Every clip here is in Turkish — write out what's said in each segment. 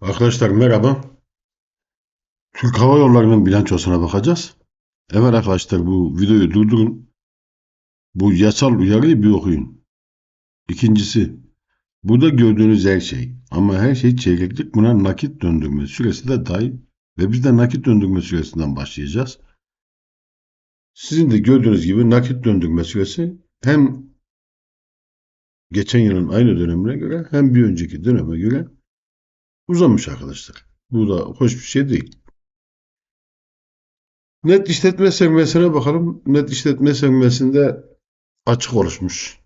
Arkadaşlar merhaba. Türk Hava Yolları'nın bilançosuna bakacağız. Evet arkadaşlar bu videoyu durdurun. Bu yasal uyarıyı bir okuyun. İkincisi, burada gördüğünüz her şey ama her şey çeyreklik buna nakit döndürme süresi de dahil ve biz de nakit döndürme süresinden başlayacağız. Sizin de gördüğünüz gibi nakit döndürme süresi hem geçen yılın aynı dönemine göre hem bir önceki döneme göre uzamış arkadaşlar. Bu da hoş bir şey değil. Net işletme sermayesine bakalım. Net işletme sermayesinde açık oluşmuş.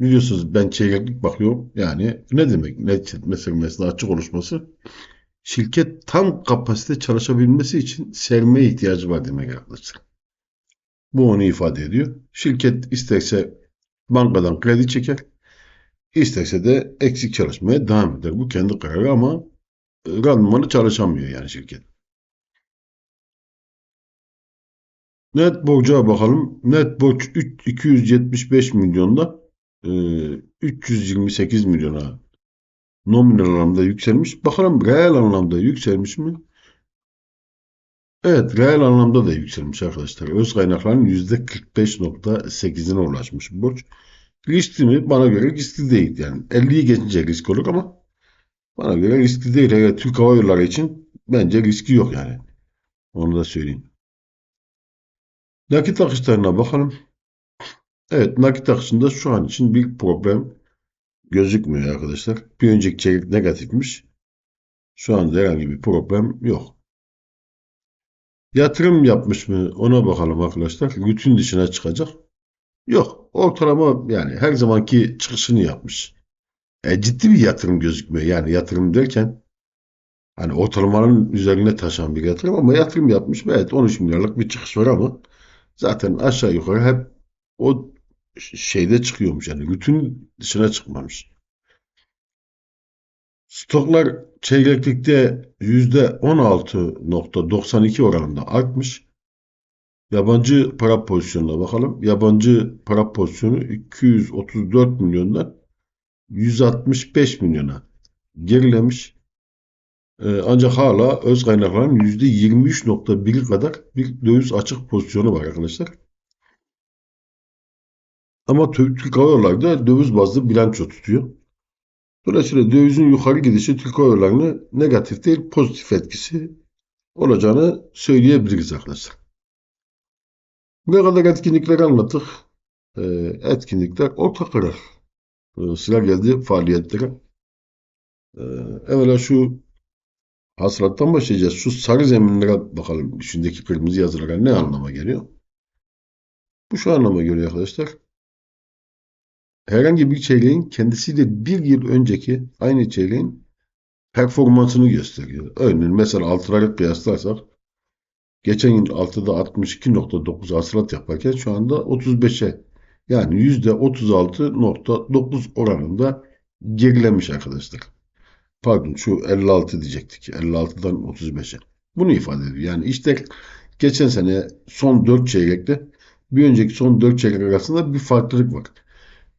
Biliyorsunuz ben çeyreklik bakıyorum. Yani ne demek net işletme sermayesinde açık oluşması? Şirket tam kapasite çalışabilmesi için sermaye ihtiyacı var demek arkadaşlar. Bu onu ifade ediyor. Şirket isterse bankadan kredi çeker, isterse de eksik çalışmaya devam eder. Bu kendi kararı ama e, randımanı çalışamıyor yani şirket. Net borca bakalım. Net borç 3 275 milyonda e, 328 milyona nominal anlamda yükselmiş. Bakalım reel anlamda yükselmiş mi? Evet, reel anlamda da yükselmiş arkadaşlar. Öz kaynakların %45.8'ine ulaşmış borç. Riskli mi? Bana göre riskli değil. Yani 50'yi geçince risk olur ama bana göre riskli değil. Evet, Türk Hava Yolları için bence riski yok yani. Onu da söyleyeyim. Nakit akışlarına bakalım. Evet, nakit akışında şu an için bir problem gözükmüyor arkadaşlar. Bir önceki çeyrek negatifmiş. Şu anda herhangi bir problem yok. Yatırım yapmış mı ona bakalım arkadaşlar. Rutin dışına çıkacak. Yok. Ortalama yani her zamanki çıkışını yapmış. E, ciddi bir yatırım gözükmüyor. Yani yatırım derken hani ortalamanın üzerine taşan bir yatırım ama yatırım yapmış. Evet 13 milyarlık bir çıkış var ama zaten aşağı yukarı hep o şeyde çıkıyormuş. Yani rutin dışına çıkmamış. Stoklar çeyreklikte %16.92 oranında artmış. Yabancı para pozisyonuna bakalım. Yabancı para pozisyonu 234 milyondan 165 milyona gerilemiş. Ee, ancak hala öz kaynakların %23.1 kadar bir döviz açık pozisyonu var arkadaşlar. Ama Türk Hava da döviz bazlı bilanço tutuyor. Dolayısıyla dövizin yukarı gidişi Türk Hava negatif değil pozitif etkisi olacağını söyleyebiliriz arkadaşlar. Kadar etkinlikleri anlattık. Ee, etkinlikler orta karar. Ee, sıra geldi faaliyetlere. Ee, evvela şu hasılattan başlayacağız. Şu sarı zeminlere bakalım. Üstündeki kırmızı yazılara ne anlama geliyor? Bu şu anlama geliyor arkadaşlar. Herhangi bir çeyreğin kendisiyle bir yıl önceki aynı çeyreğin performansını gösteriyor. Örneğin mesela altıları kıyaslarsak geçen yıl 6'da 62.9 hasılat yaparken şu anda 35'e yani %36.9 oranında gerilemiş arkadaşlar. Pardon şu 56 diyecektik. 56'dan 35'e. Bunu ifade ediyor. Yani işte geçen sene son 4 çeyrekte bir önceki son 4 çeyrek arasında bir farklılık var.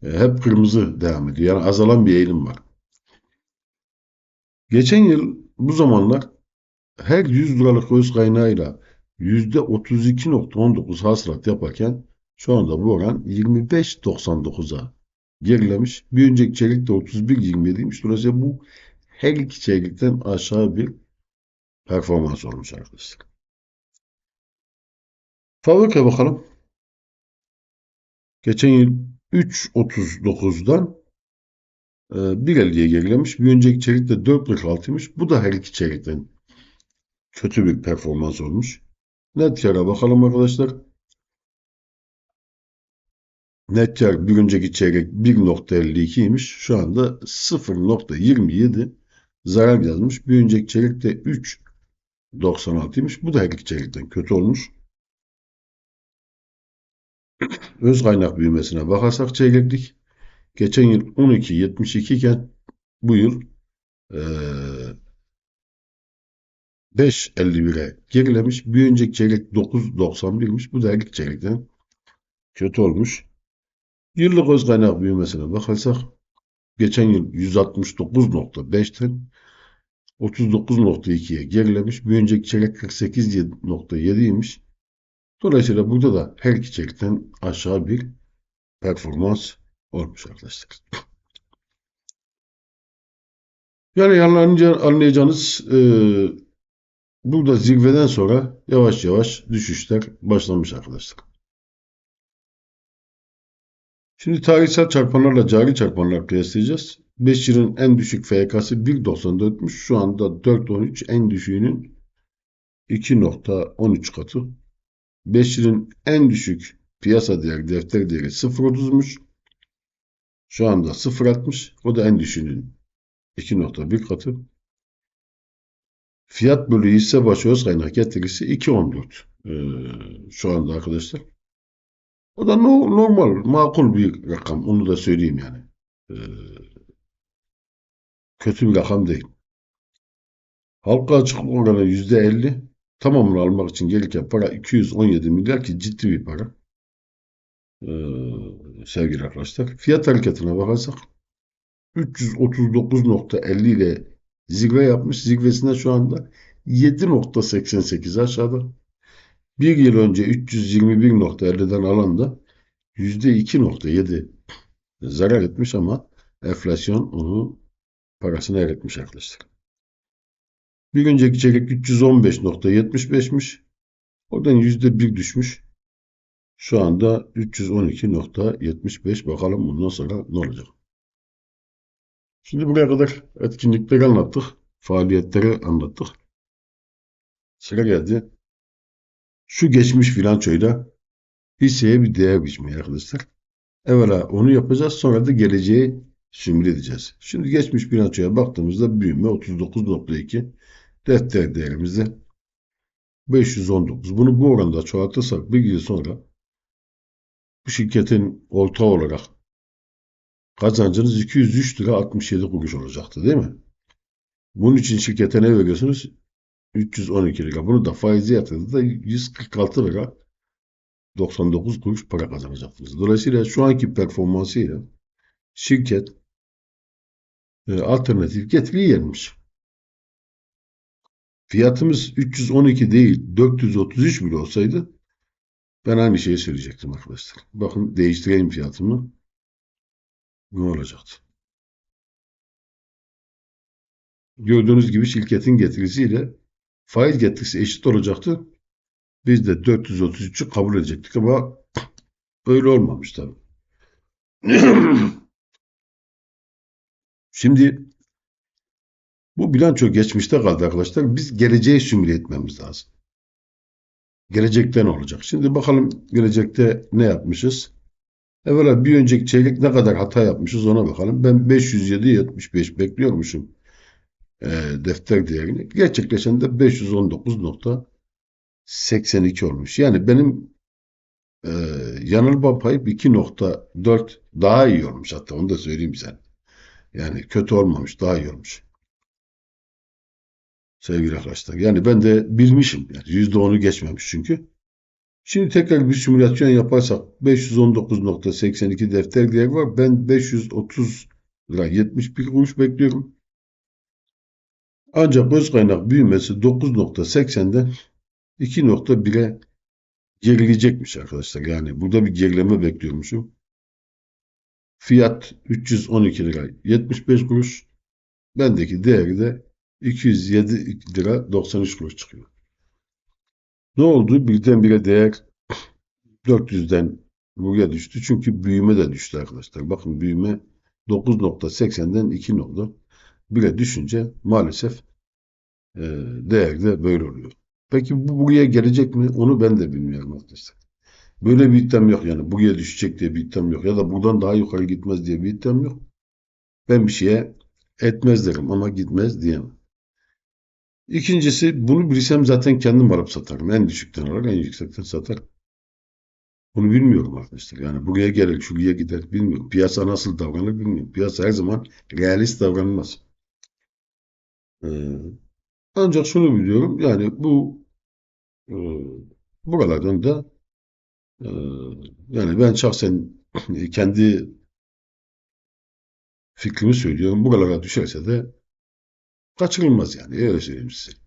E, hep kırmızı devam ediyor. Yani azalan bir eğilim var. Geçen yıl bu zamanlar her 100 liralık öz kaynağıyla %32.19 hasılat yaparken şu anda bu oran 25.99'a gerilemiş. Bir önceki çeyrekte 31.27'ymiş. Dolayısıyla bu her iki çeyrekten aşağı bir performans olmuş arkadaşlar. Fabrika bakalım. Geçen yıl 3.39'dan 1.50'ye gerilemiş. Bir önceki çeyrekte 4.46'ymış. Bu da her iki çeyrekten kötü bir performans olmuş. Net bakalım arkadaşlar. Net bir önceki çeyrek 1.52'ymiş. Şu anda 0.27 zarar yazmış. Bir önceki çeyrekte 3.96'ymış. Bu da her iki çeyrekten kötü olmuş. Öz kaynak büyümesine bakarsak çeyreklik geçen yıl 12.72 iken bu yıl 5.51'e gerilemiş. Bir önceki çeyrek 9.91'miş. Bu da iki çeyrekten kötü olmuş. Yıllık öz kaynak büyümesine bakarsak geçen yıl 169.5'ten 39.2'ye gerilemiş. Bir önceki çeyrek 48.7'ymiş. Dolayısıyla burada da her iki çeyrekten aşağı bir performans olmuş arkadaşlar. Yani anlayacağınız e, burada zirveden sonra yavaş yavaş düşüşler başlamış arkadaşlar. Şimdi tarihsel çarpanlarla cari çarpanlar kıyaslayacağız. 5 yılın en düşük FK'sı 1.94'müş. Şu anda 4.13 en düşüğünün 2.13 katı. 5 yılın en düşük piyasa değeri, defter değeri 0.30'muş. Şu anda 0.60. O da en düşüğünün 2.1 katı. Fiyat bölü hisse başı öz kaynak getirisi 2.14 ee, şu anda arkadaşlar. O da no- normal, makul bir rakam. Onu da söyleyeyim yani. Ee, kötü bir rakam değil. Halka açık oranı %50. Tamamını almak için gereken para 217 milyar ki ciddi bir para. Ee, sevgili arkadaşlar. Fiyat hareketine bakarsak 339.50 ile zirve yapmış. Zirvesinde şu anda 7.88 aşağıda. Bir yıl önce 321.50'den alan da %2.7 zarar etmiş ama enflasyon onu parasını eritmiş arkadaşlar. Bir önceki çeyrek 315.75'miş. Oradan %1 düşmüş. Şu anda 312.75. Bakalım bundan sonra ne olacak? Şimdi buraya kadar etkinlikleri anlattık. Faaliyetleri anlattık. Sıra geldi. Şu geçmiş bilançoyla hisseye bir değer biçmeye arkadaşlar. Evvela onu yapacağız. Sonra da geleceği simüle edeceğiz. Şimdi geçmiş bilançoya baktığımızda büyüme 39.2. Defter değerimizde 519. Bunu bu oranda çoğaltırsak bir yıl sonra bu şirketin ortağı olarak kazancınız 203 lira 67 kuruş olacaktı değil mi? Bunun için şirkete ne veriyorsunuz? 312 lira. Bunu da faizi yatırdığında 146 lira 99 kuruş para kazanacaksınız. Dolayısıyla şu anki performansıyla şirket e, alternatif getiri yenmiş. Fiyatımız 312 değil 433 bile olsaydı ben aynı şeyi söyleyecektim arkadaşlar. Bakın değiştireyim fiyatımı. Ne olacaktı? Gördüğünüz gibi şirketin getirisiyle faiz getirisi eşit olacaktı. Biz de 433'ü kabul edecektik ama öyle olmamış tabii. Şimdi bu bilanço geçmişte kaldı arkadaşlar. Biz geleceği simüle etmemiz lazım. Gelecekte ne olacak? Şimdi bakalım gelecekte ne yapmışız? Evvela bir önceki çeyrek ne kadar hata yapmışız ona bakalım. Ben 507.75 bekliyormuşum e, defter değerini. Gerçekleşen de 519.82 olmuş. Yani benim e, yanılma payım 2.4 daha iyi olmuş hatta onu da söyleyeyim sen. Yani kötü olmamış, daha iyi olmuş. Sevgili arkadaşlar. Yani ben de bilmişim. Yani %10'u geçmemiş çünkü. Şimdi tekrar bir simülasyon yaparsak 519.82 defter değeri var. Ben 530 lira 71 kuruş bekliyorum. Ancak öz kaynak büyümesi 9.80'den 2.1'e gerileyecekmiş arkadaşlar. Yani burada bir gerileme bekliyormuşum. Fiyat 312 lira 75 kuruş. Bendeki değeri de 207 lira 93 kuruş çıkıyor. Ne oldu? Birdenbire değer 400'den buraya düştü. Çünkü büyüme de düştü arkadaşlar. Bakın büyüme 9.80'den 2.1'e düşünce maalesef e, değer de böyle oluyor. Peki bu buraya gelecek mi? Onu ben de bilmiyorum arkadaşlar. Böyle bir iddiam yok yani. Buraya düşecek diye bir iddiam yok. Ya da buradan daha yukarı gitmez diye bir iddiam yok. Ben bir şeye etmez derim ama gitmez diyemem. İkincisi bunu bilsem zaten kendim alıp satarım. En düşükten alır, en yüksekten satarım. Bunu bilmiyorum arkadaşlar. Yani buraya gelir, şuraya gider bilmiyorum. Piyasa nasıl davranır bilmiyorum. Piyasa her zaman realist davranmaz. Ee, ancak şunu biliyorum. Yani bu e, buralardan da e, yani ben şahsen kendi fikrimi söylüyorum. Buralara düşerse de Kaçırılmaz yani. Öyle söyleyeyim size.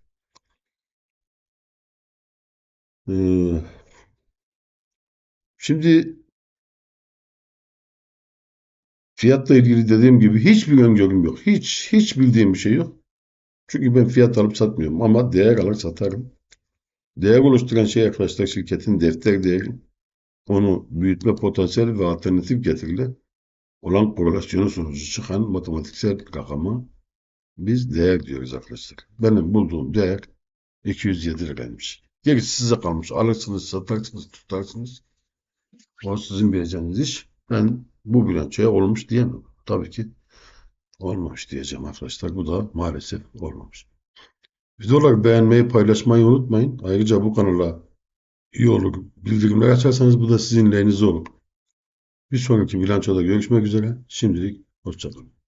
Ee, şimdi fiyatla ilgili dediğim gibi hiçbir öngörüm yok. Hiç, hiç bildiğim bir şey yok. Çünkü ben fiyat alıp satmıyorum ama değer alır satarım. Değer oluşturan şey arkadaşlar şirketin defter değeri. Onu büyütme potansiyeli ve alternatif getiriyle olan korelasyonu sonucu çıkan matematiksel rakama biz değer diyoruz arkadaşlar. Benim bulduğum değer 207 liraymış. Gerisi size kalmış. Alırsınız, satarsınız, tutarsınız. O sizin bileceğiniz iş. Ben bu bilançoya olmuş diyemem. Tabii ki olmamış diyeceğim arkadaşlar. Bu da maalesef olmamış. Videoları beğenmeyi, paylaşmayı unutmayın. Ayrıca bu kanala üye olur, bildirimler açarsanız bu da sizin lehinize olur. Bir sonraki bilançoda görüşmek üzere. Şimdilik hoşçakalın.